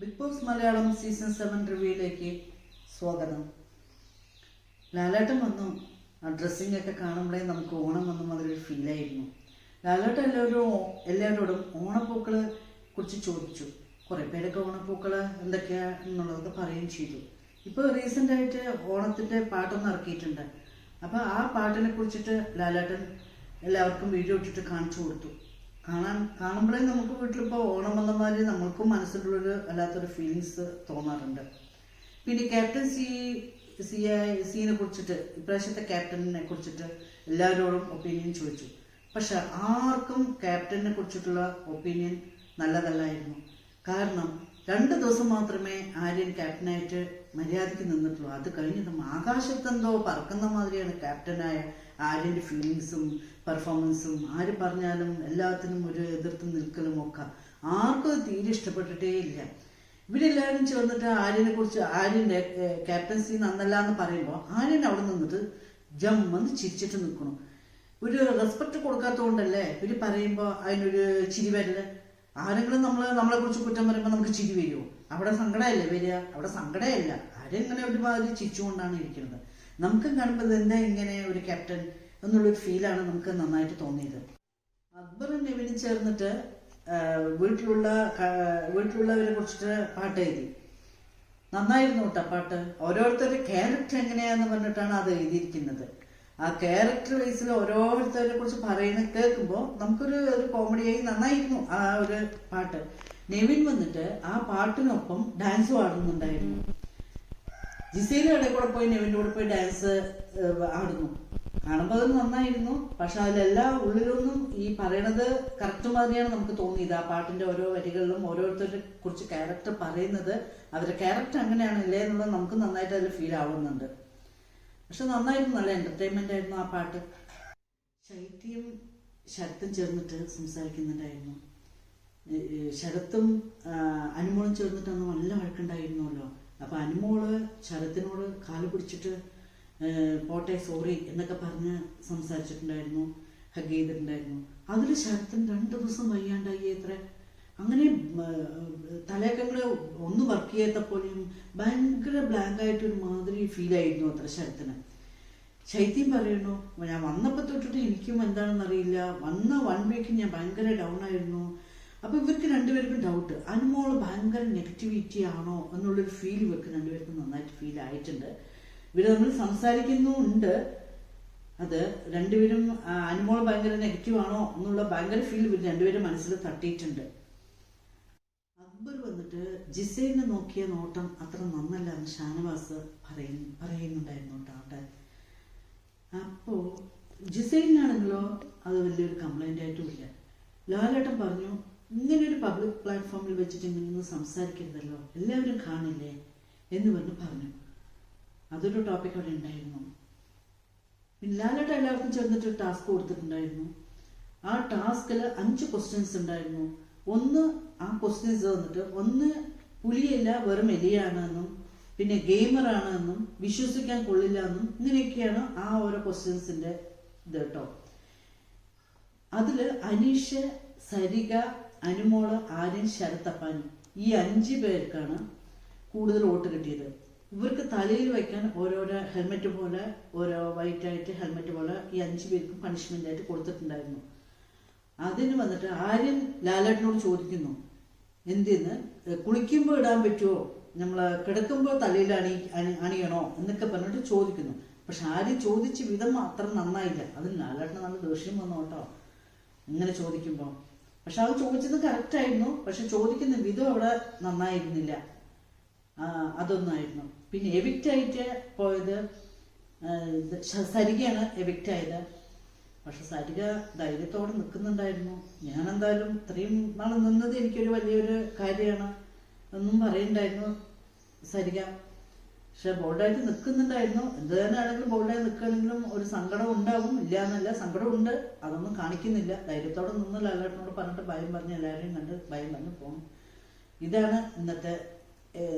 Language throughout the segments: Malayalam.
Big Boss Malayalam season seven റിവ്യൂയിലേക്ക് സ്വാഗതം. ലാലേട്ടൻ വന്നു ആ ഡ്രസ്സിംഗ് ഒക്കെ കാണുമ്പോഴേ നമുക്ക് ഓണം വന്ന മാതിരി ഒരു ഫീലായിരുന്നു ലാലേട്ടൻ എല്ലാവരും എല്ലാവരോടും ഓണപ്പൂക്കളെ കുറിച്ച് ചോദിച്ചു. കുറേ പേരൊക്കെ ഓണപ്പൂക്കൾ എന്തൊക്കെയാണ് എന്നുള്ളതൊക്കെ പറയുകയും ചെയ്തു. ഇപ്പോൾ റീസെന്റ് ആയിട്ട് ഓണത്തിന്റെ പാട്ടൊന്ന് ഇറക്കിയിട്ടുണ്ട്. അപ്പോൾ ആ പാട്ടിനെ കുറിച്ചിട്ട് ലാലേട്ടൻ എല്ലാവർക്കും വീഡിയോ ഇട്ടിട്ട് കാണിച്ചു കൊടുത്തു. കാണാൻ കാണുമ്പോഴേ നമുക്ക് വീട്ടിലിപ്പോൾ ഓണം വന്ന മാതിരി നമ്മൾക്കും മനസ്സിലുള്ളൊരു വല്ലാത്തൊരു ഫീലിങ്സ് തോന്നാറുണ്ട്. പിന്നെ ക്യാപ്റ്റൻ സി സി സീനെ കുറിച്ചിട്ട് ഇപ്രാവശ്യത്തെ ക്യാപ്റ്റനെ കുറിച്ചിട്ട് എല്ലാവരോടും ഒപ്പീനിയൻ ചോദിച്ചു. പക്ഷെ ആർക്കും ക്യാപ്റ്റനെ കുറിച്ചിട്ടുള്ള ഒപ്പീനിയൻ നല്ലതല്ലായിരുന്നു. കാരണം രണ്ട് ദിവസം മാത്രമേ ആര്യൻ ക്യാപ്റ്റനായിട്ട് മര്യാദയ്ക്ക് നിന്നിട്ടുള്ളൂ. അത് കഴിഞ്ഞിട്ടും ആകാശത്തെന്തോ പറക്കുന്ന മാതിരിയാണ് ക്യാപ്റ്റനായ ആര്യന്റെ ഫീലിങ്സും പെർഫോമൻസും ആര് പറഞ്ഞാലും എല്ലാത്തിനും ഒരു എതിർത്ത് നിൽക്കലും ഒക്കെ ആർക്കും തീരെ ഇഷ്ടപ്പെട്ടിട്ടേ ഇല്ല. ഇവരെല്ലാവരും ചേർന്നിട്ട് ആര്യനെ കുറിച്ച് ആര്യന്റെ ക്യാപ്റ്റൻസി നന്നല്ല എന്ന് പറയുമ്പോൾ ആര്യൻ അവിടെ നിന്നിട്ട് ജമ്മെന്ന് ചിരിച്ചിട്ട് നിൽക്കണം ഒരു റെസ്പെക്ട് കൊടുക്കാത്തതുകൊണ്ടല്ലേ ഇവർ പറയുമ്പോൾ അതിനൊരു ചിരി വരൽ? ആരെങ്കിലും നമ്മൾ നമ്മളെ കുറിച്ച് കുറ്റം പറയുമ്പോൾ നമുക്ക് ചിരി വരുമോ അവിടെ സങ്കടമല്ലേ വരിക? അവിടെ സങ്കടമല്ല. ആരെങ്ങനെ ഒരുമാതിരി ചിരിച്ചുകൊണ്ടാണ് ഇരിക്കുന്നത്? നമുക്ക് കാണുമ്പോൾ എന്താ ഇങ്ങനെ ഒരു ക്യാപ്റ്റൻ എന്നുള്ളൊരു ഫീലാണ് നമുക്ക് നന്നായിട്ട് തോന്നിയത്. അക്ബറും നെവിനും ചേർന്നിട്ട് വീട്ടിലുള്ള വീട്ടിലുള്ളവരെ കുറിച്ചിട്ട് പാട്ട് എഴുതി. നന്നായിരുന്നു കേട്ടോ പാട്ട്. ഓരോരുത്തരുടെ ക്യാരക്ടർ എങ്ങനെയാന്ന് പറഞ്ഞിട്ടാണ് അത് എഴുതിയിരിക്കുന്നത്. ആ ക്യാരക്ടർ വൈസിൽ ഓരോരുത്തരെ കുറിച്ച് പറയുന്ന കേൾക്കുമ്പോൾ നമുക്കൊരു ഒരു കോമഡിയായി നന്നായിരുന്നു ആ ഒരു പാട്ട്. നെവിൻ വന്നിട്ട് ആ പാട്ടിനൊപ്പം ഡാൻസ് പാടുന്നുണ്ടായിരുന്നു. ജിസയിലും ഇടയിൽ കൂടെ പോയി നെവിന്റെ കൂടെ പോയി ഡാൻസ് ആടുന്നു. കാണുമ്പോൾ അത് നന്നായിരുന്നു. പക്ഷെ അതിലെല്ലാ ഉള്ളിലൊന്നും ഈ പറയണത് കറക്റ്റ് മാതിരിയാണ് നമുക്ക് തോന്നിയത്. ആ പാട്ടിന്റെ ഓരോ വരികളിലും ഓരോരുത്തരെ കുറിച്ച് ക്യാരക്ടർ പറയുന്നത് അവരുടെ ക്യാരക്ടർ അങ്ങനെയാണ് ഇല്ലേ എന്നുള്ളത് നമുക്ക് നന്നായിട്ട് അതിൽ ഫീൽ ആവുന്നുണ്ട്. പക്ഷെ നന്നായിരുന്നു നല്ല എന്റർടൈൻമെന്റ് ആയിരുന്നു ആ പാട്ട്. ശൈത്യം ശരത്തും ചേർന്നിട്ട് സംസാരിക്കുന്നുണ്ടായിരുന്നു. ശരത്തും അനുമോളും ചേർന്നിട്ട് അന്ന് നല്ല വഴക്കുണ്ടായിരുന്നല്ലോ. അപ്പൊ അനുമോൾ ശരത്തിനോട് കാൽ പിടിച്ചിട്ട് പോട്ടെ സോറി എന്നൊക്കെ പറഞ്ഞ് സംസാരിച്ചിട്ടുണ്ടായിരുന്നു ഹഗ് ചെയ്തിട്ടുണ്ടായിരുന്നു. അതിൽ ശരത്തിന് രണ്ടു ദിവസം വയ്യാണ്ടായി എത്ര അങ്ങനെ തലയൊക്കെ ഒന്ന് വർക്ക് ചെയ്യാത്ത പോലെയും ഭയങ്കര ബ്ലാങ്ക് ആയിട്ട് ഒരു മാതിരി ഫീൽ ആയിരുന്നു അത്ര ശരത്തിന്. ശൈത്യം പറയുന്നു ഞാൻ വന്നപ്പോൾ തൊട്ടിട്ട് എനിക്കും എന്താണെന്ന് അറിയില്ല. വന്ന വൺ വീക്ക് ഞാൻ ഭയങ്കര ഡൗൺ ആയിരുന്നു. അപ്പൊ ഇവർക്ക് രണ്ടുപേർക്കും ഡൗട്ട് അനുമോൾ ഭയങ്കര നെഗറ്റിവിറ്റി ആണോ എന്നുള്ളൊരു ഫീൽ ഇവർക്ക് രണ്ടുപേർക്കും നന്നായിട്ട് ഫീൽ ആയിട്ടുണ്ട്. ഇവർ തമ്മിൽ സംസാരിക്കുന്നുണ്ട്. അത് രണ്ടുപേരും അനുമോൾ ഭയങ്കര നെഗറ്റീവ് ആണോ എന്നുള്ള ഭയങ്കര ഫീൽ ഇവർ രണ്ടുപേരും മനസ്സിൽ തട്ടിയിട്ടുണ്ട്. അക്ബർ വന്നിട്ട് ജിസൈനെ നോക്കിയ നോട്ടം അത്ര നന്നല്ല എന്ന് ഷാനവാസ് പറയുന്നു പറയുന്നുണ്ടായിരുന്നു കേട്ടോ അവിടെ. അപ്പോ ജിസൈനാണെങ്കിലോ അത് വലിയൊരു കംപ്ലൈന്റ് ആയിട്ടുമില്ല ലാലേട്ടൻ പറഞ്ഞു ഇങ്ങനെ ഒരു പബ്ലിക് പ്ലാറ്റ്ഫോമിൽ വെച്ചിട്ട് ഇങ്ങനെയൊന്നും സംസാരിക്കരുതല്ലോ എല്ലാവരും കാണില്ലേ എന്ന് പറഞ്ഞ് പറഞ്ഞു. അതൊരു ടോപ്പിക് അവിടെ ഉണ്ടായിരുന്നു. ലാലേട്ടൻ എല്ലാവർക്കും ചേർന്നിട്ട് ടാസ്ക് കൊടുത്തിട്ടുണ്ടായിരുന്നു. ആ ടാസ്കിൽ അഞ്ച് ക്വസ്റ്റ്യൻസ് ഉണ്ടായിരുന്നു. ഒന്ന് ആ ക്വസ്റ്റ്യൻസ് തന്നിട്ട് ഒന്ന് പുലിയല്ല വെറും എലിയാണ് എന്നും പിന്നെ ഗെയിമറാണ് എന്നും വിശ്വസിക്കാൻ കൊള്ളില്ല എന്നും ഇങ്ങനെയൊക്കെയാണ് ആ ഓരോ ക്വസ്റ്റ്യൻസിന്റെ ഇത് കേട്ടോ. അതിൽ അനീഷ് സരിക അനുമോൾ ആര്യൻ ശരത്തപ്പാനി ഈ അഞ്ച് പേർക്കാണ് കൂടുതൽ വോട്ട് കിട്ടിയത്. ഇവർക്ക് തലയിൽ വയ്ക്കാൻ ഓരോരോ ഹെൽമെറ്റ് പോലെ ഓരോ വൈറ്റ് ആയിട്ട് ഹെൽമെറ്റ് പോലെ ഈ അഞ്ച് പേർക്കും പണിഷ്മെന്റ് ആയിട്ട് കൊടുത്തിട്ടുണ്ടായിരുന്നു. അതിന് വന്നിട്ട് ആര്യം ലാലേട്ടനോട് ചോദിക്കുന്നു എന്തിന്ന്? കുളിക്കുമ്പോൾ ഇടാൻ പറ്റുമോ നമ്മൾ കിടക്കുമ്പോൾ തലയിൽ അണി അണി അണിയണോ? എന്നൊക്കെ പറഞ്ഞിട്ട് ചോദിക്കുന്നു. പക്ഷെ ആര്യം ചോദിച്ച വിധം അത്ര നന്നായില്ല. അതിന് ലാലേട്ടന് നല്ല ദേഷ്യം വന്നു കേട്ടോ. ഇങ്ങനെ ചോദിക്കുമ്പോൾ പക്ഷെ അത് ചോദിച്ചത് കറക്റ്റായിരുന്നു പക്ഷെ ചോദിക്കുന്ന വിധം അവിടെ നന്നായിരുന്നില്ല. അതൊന്നായിരുന്നു. പിന്നെ എവിക്റ്റ് ആയിട്ട് പോയത് സരികയാണ് എവിക്റ്റ് ആയത്. പക്ഷെ സരിക ധൈര്യത്തോടെ നിൽക്കുന്നുണ്ടായിരുന്നു. ഞാൻ എന്തായാലും ഇത്രയും നാൾ നിന്നത് എനിക്കൊരു വലിയൊരു കാര്യമാണ് എന്നും പറയുന്നുണ്ടായിരുന്നു സരിക. പക്ഷെ ബോൾഡായിട്ട് നിൽക്കുന്നുണ്ടായിരുന്നു. എന്ത് തന്നെയാണെങ്കിലും ബോൾഡായി നിൽക്കുകയാണെങ്കിലും ഒരു സങ്കടം ഉണ്ടാവും. ഇല്ല എന്നല്ല സങ്കടം ഉണ്ട് അതൊന്നും കാണിക്കുന്നില്ല. ധൈര്യത്തോടെ നിന്ന് ലാലേട്ടനോട് പറഞ്ഞിട്ട് ഭയം പറഞ്ഞ് എല്ലാവരെയും കണ്ട് ഭയം പറഞ്ഞ് പോകും ഇതാണ് ഇന്നത്തെ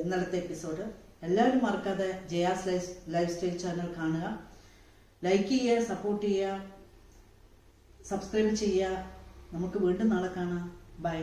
ഇന്നലത്തെ എപ്പിസോഡ്. എല്ലാവരും മറക്കാതെ Jaya's life life style channel കാണുക. ലൈക്ക് ചെയ്യുക സപ്പോർട്ട് ചെയ്യുക. സബ്സ്ക്രൈബ് ചെയ്യുക. നമുക്ക് വീണ്ടും നാളെ കാണാം. ബൈ